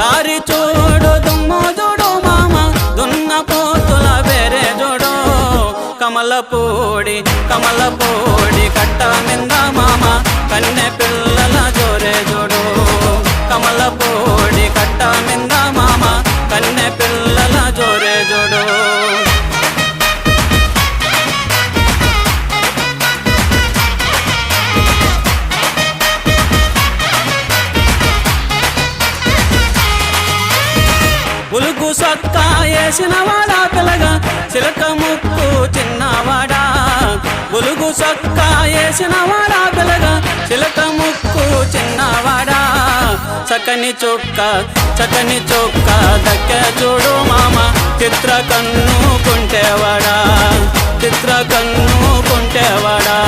దారి చూడు దుమ్ము చూడు మామ దున్న పోతుల వేరే చూడు. కమల పూడి కమల పూడి కట్ట మింద మామ కన్నె పిల్లల జోరే చూడు. కమల పూడి ఉలుగు సొక్క వేసినవాడా పిల్లగా? చిలక ముక్కు చిన్నవాడా? ఉలుగు సొక్క వేసినవాడా పిల్లగా? చిలక ముక్కు చిన్నవాడా? చక్కని చొక్క చక్కని చొక్క దక్క చూడు మామ. చిత్ర కన్ను కుంటేవాడా? చిత్ర కన్ను కుంటేవాడా?